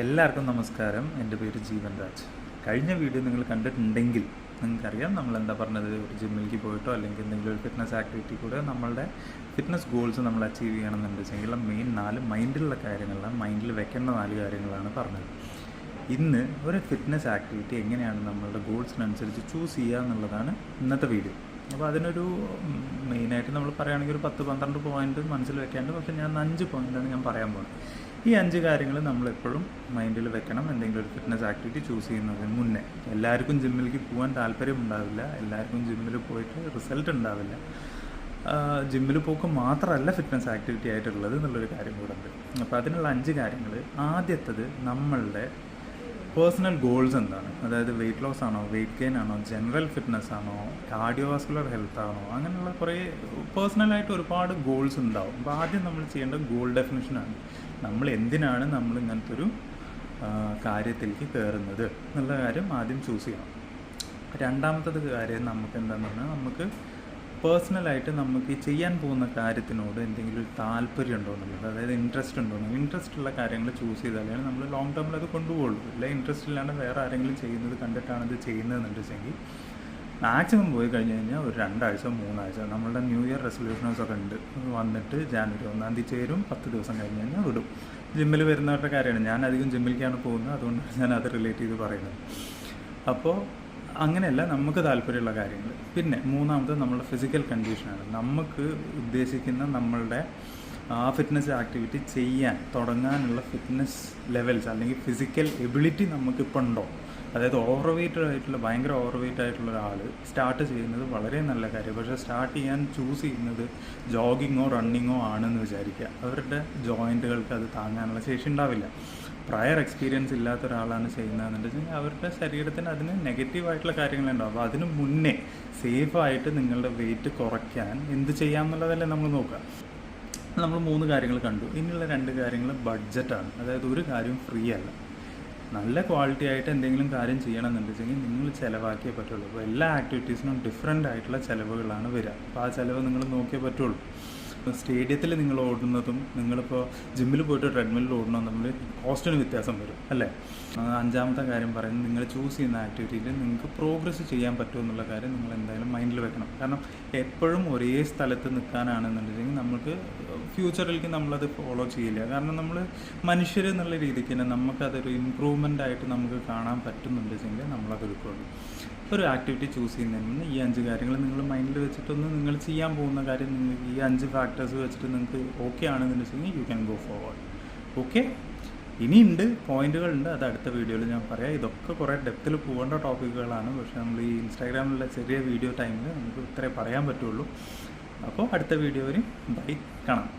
എല്ലാവർക്കും നമസ്കാരം. എന്റെ പേര് ജീവൻ രാജ്. കഴിഞ്ഞ വീഡിയോ നിങ്ങൾ കണ്ടിട്ടുണ്ടെങ്കിൽ നിങ്ങൾക്കറിയാം നമ്മൾ എന്താ പറഞ്ഞത്? ഒരു ജിമ്മിലേക്ക് പോയിട്ടോ അല്ലെങ്കിൽ എന്തെങ്കിലും ഒരു ഫിറ്റ്നസ് ആക്ടിവിറ്റി കൂടെ നമ്മളുടെ ഫിറ്റ്നസ് ഗോൾസ് നമ്മൾ അച്ചീവ് ചെയ്യണമെന്നുണ്ടെങ്കിൽ മെയിൻ നാല് മൈൻഡിലുള്ള കാര്യങ്ങളാണ് മൈൻഡിൽ വെക്കേണ്ട നാല് കാര്യങ്ങളാണ് പറഞ്ഞത്. ഇന്ന് ഒരു ഫിറ്റ്നസ് ആക്ടിവിറ്റി എങ്ങനെയാണ് നമ്മളുടെ ഗോൾസിനനുസരിച്ച് ചൂസ് ചെയ്യുക എന്നുള്ളതാണ് ഇന്നത്തെ വീഡിയോ അപ്പോൾ അതിനൊരു മെയിനായിട്ട് നമ്മൾ പറയുകയാണെങ്കിൽ ഒരു പത്ത് പന്ത്രണ്ട് പോയിന്റ് മനസ്സിൽ വെക്കാണ്ട്. പക്ഷേ ഞാൻ അഞ്ച് പോയിന്റാണ് ഞാൻ പറയാൻ പോകുന്നത്. ഈ അഞ്ച് കാര്യങ്ങൾ നമ്മൾ എപ്പോഴും മൈൻഡിൽ വെക്കണം. എന്തെങ്കിലും ഒരു ഫിറ്റ്നസ് ആക്ടിവിറ്റി ചൂസ് ചെയ്യുന്നതിന് മുന്നേ. എല്ലാവർക്കും ജിമ്മിലേക്ക് പോകാൻ താല്പര്യം ഉണ്ടാവില്ല. എല്ലാവർക്കും ജിമ്മിൽ പോയിട്ട് റിസൾട്ട് ഉണ്ടാവില്ല. ജിമ്മിൽ പോക്ക് മാത്രമല്ല ഫിറ്റ്നസ് ആക്ടിവിറ്റി ആയിട്ടുള്ളത് എന്നുള്ളൊരു കാര്യം കൂടെ ഉണ്ട്. അപ്പോൾ അതിനുള്ള അഞ്ച് കാര്യങ്ങൾ ആദ്യത്തത് നമ്മളുടെ പേഴ്സണൽ ഗോൾസ് എന്താണ്? അതായത് വെയിറ്റ് ലോസ് ആണോ വെയിറ്റ് ഗെയിൻ ആണോ ജനറൽ ഫിറ്റ്നസ് ആണോ കാർഡിയോവാസ്കുലർ ഹെൽത്ത് ആണോ അങ്ങനെയുള്ള കുറേ പേഴ്സണലായിട്ട് ഒരുപാട് ഗോൾസ് ഉണ്ടാവും. അപ്പോൾ ആദ്യം നമ്മൾ ചെയ്യേണ്ട ഗോൾ ഡെഫിനേഷനാണ് നമ്മൾ എന്തിനാണ് നമ്മൾ ഇങ്ങനത്തെ ഒരു കാര്യത്തിലേക്ക് കയറുന്നത് എന്നുള്ള കാര്യം ആദ്യം ചൂസ് ചെയ്യണം. രണ്ടാമത്തത് കാര്യം നമുക്ക് എന്താണെന്ന് പറഞ്ഞാൽ നമുക്ക് പേഴ്സണലായിട്ട് നമുക്ക് ചെയ്യാൻ പോകുന്ന കാര്യത്തിനോട് എന്തെങ്കിലും ഒരു താല്പര്യം ഉണ്ടോ എന്നുള്ളത്? അതായത് ഇൻട്രസ്റ്റ് ഉണ്ടോ എന്നുള്ളത്? ഇൻട്രസ്റ്റ് ഉള്ള കാര്യങ്ങൾ ചൂസ് ചെയ്താലാണ് നമ്മൾ ലോങ് ടേമിൽ അത് കൊണ്ടുപോകുള്ളൂ ഇല്ല ഇൻട്രസ്റ്റ് ഇല്ലാണ്ട് വേറെ ആരെങ്കിലും ചെയ്യുന്നത് കണ്ടിട്ടാണ് ഇത് ചെയ്യുന്നതെന്നുണ്ടെങ്കിൽ മാക്സിമം പോയി കഴിഞ്ഞ് കഴിഞ്ഞാൽ ഒരു രണ്ടാഴ്ച മൂന്നാഴ്ച നമ്മളുടെ ന്യൂ ഇയർ റെസൊല്യൂഷൻസ് ഒക്കെ ഉണ്ട്. വന്നിട്ട് ജാനുവരി ഒന്നാം തീയതി ചേരും പത്ത് ദിവസം കഴിഞ്ഞ് കഴിഞ്ഞാൽ വിടും. ജിമ്മിൽ വരുന്നവരുടെ കാര്യമാണ്. ഞാൻ അധികം ജിമ്മിലേക്കാണ് പോകുന്നത്. അതുകൊണ്ടാണ് ഞാൻ അത് റിലേറ്റ് ചെയ്ത് പറയുന്നത്. അപ്പോൾ അങ്ങനെയല്ല നമുക്ക് താല്പര്യമുള്ള കാര്യങ്ങൾ. പിന്നെ മൂന്നാമത് നമ്മളുടെ ഫിസിക്കൽ കണ്ടീഷനാണ് നമുക്ക് ഉദ്ദേശിക്കുന്ന നമ്മളുടെ ആ ഫിറ്റ്നസ് ആക്ടിവിറ്റി ചെയ്യാൻ തുടങ്ങാനുള്ള ഫിറ്റ്നസ് ലെവൽസ് അല്ലെങ്കിൽ ഫിസിക്കൽ എബിലിറ്റി നമുക്കിപ്പോൾ ഉണ്ടോ? അതായത് ഓവർ വെയ്റ്റഡ് ആയിട്ടുള്ള ഭയങ്കര ഓവർ വെയ്റ്റ് ആയിട്ടുള്ള ഒരാൾ സ്റ്റാർട്ട് ചെയ്യുന്നത് വളരെ നല്ല കാര്യം. പക്ഷേ സ്റ്റാർട്ട് ചെയ്യാൻ ചൂസ് ചെയ്യുന്നത് ജോഗിങ്ങോ റണ്ണിങ്ങോ ആണെന്ന് വിചാരിക്കുക. അവരുടെ ജോയിന്റുകൾക്ക് അത് താങ്ങാനുള്ള ശേഷി ഉണ്ടാവില്ല. പ്രയർ എക്സ്പീരിയൻസ് ഇല്ലാത്ത ഒരാളാണ് ചെയ്യുന്നതെന്നുണ്ടെങ്കിൽ അവരുടെ ശരീരത്തിന് അതിന് നെഗറ്റീവായിട്ടുള്ള കാര്യങ്ങളുണ്ടാവും. അപ്പോൾ അതിന് മുന്നേ സേഫായിട്ട് നിങ്ങളുടെ വെയിറ്റ് കുറയ്ക്കാൻ എന്ത് ചെയ്യാം എന്നുള്ളതല്ലേ നമ്മൾ നോക്കുക. നമ്മൾ മൂന്ന് കാര്യങ്ങൾ കണ്ടു. ഇനിയുള്ള രണ്ട് കാര്യങ്ങൾ ബഡ്ജറ്റാണ് അതായത് ഒരു കാര്യം ഫ്രീ അല്ല. നല്ല ക്വാളിറ്റി ആയിട്ട് എന്തെങ്കിലും കാര്യം ചെയ്യണം എന്നുണ്ടെങ്കിൽ നിങ്ങൾ ചിലവാക്കിയേ പറ്റുള്ളൂ. അപ്പോൾ എല്ലാ ആക്ടിവിറ്റീസിനും ഡിഫറെന്റ് ആയിട്ടുള്ള ചിലവുകളാണ് വരിക. അപ്പോൾ ആ ചിലവ് നിങ്ങൾ നോക്കിയേ പറ്റുള്ളൂ. സ്റ്റേഡിയത്തിൽ നിങ്ങൾ ഓടുന്നതും നിങ്ങളിപ്പോൾ ജിമ്മിൽ പോയിട്ട് ട്രെഡ്മില്ലിൽ ഓടണം തമ്മിൽ കോസ്റ്റിന് വ്യത്യാസം വരും അല്ലേ? അഞ്ചാമത്തെ കാര്യം പറയുന്നത് നിങ്ങൾ ചൂസ് ചെയ്യുന്ന ആക്ടിവിറ്റിയിൽ നിങ്ങൾക്ക് പ്രോഗ്രസ് ചെയ്യാൻ പറ്റുമോ എന്നുള്ള കാര്യം നിങ്ങൾ എന്തായാലും മൈൻഡിൽ വെക്കണം. കാരണം എപ്പോഴും ഒരേ സ്ഥലത്ത് നിൽക്കാനാണെന്നുണ്ടെങ്കിൽ നമുക്ക് ഫ്യൂച്ചറിലേക്ക് നമ്മളത് ഫോളോ ചെയ്യില്ല. കാരണം നമ്മൾ മനുഷ്യർ എന്നുള്ള രീതിക്ക് തന്നെ നമുക്കതൊരു ഇമ്പ്രൂവ്മെന്റ് ആയിട്ട് നമുക്ക് കാണാൻ പറ്റുന്നുണ്ടെങ്കിൽ നമ്മളത് ഉൾക്കൊള്ളും ഒരു ആക്ടിവിറ്റി ചൂസ് ചെയ്യുന്നതിന് ഈ അഞ്ച് കാര്യങ്ങൾ നിങ്ങൾ മൈൻഡിൽ വെച്ചിട്ടൊന്ന് നിങ്ങൾ ചെയ്യാൻ പോകുന്ന കാര്യം നിങ്ങൾക്ക് ഈ അഞ്ച് ഫാക്ടേഴ്സ് വെച്ചിട്ട് നിങ്ങൾക്ക് ഓക്കെ ആണെന്നുണ്ടെങ്കിൽ you can go forward okay ഇനിയുണ്ട് പോയിന്റുകളുണ്ട്. അത് അടുത്ത വീഡിയോയിൽ ഞാൻ പറയാം. ഇതൊക്കെ കുറേ ഡെപ്തിൽ പോകേണ്ട ടോപ്പിക്കുകളാണ് പക്ഷേ നമ്മൾ ഈ ഇൻസ്റ്റാഗ്രാമിലുള്ള ചെറിയ വീഡിയോ ടൈമിൽ നമുക്ക് ഇത്രേ പറയാൻ പറ്റുള്ളൂ. അപ്പോൾ അടുത്ത വീഡിയോയിൽ ബൈ കാണാം.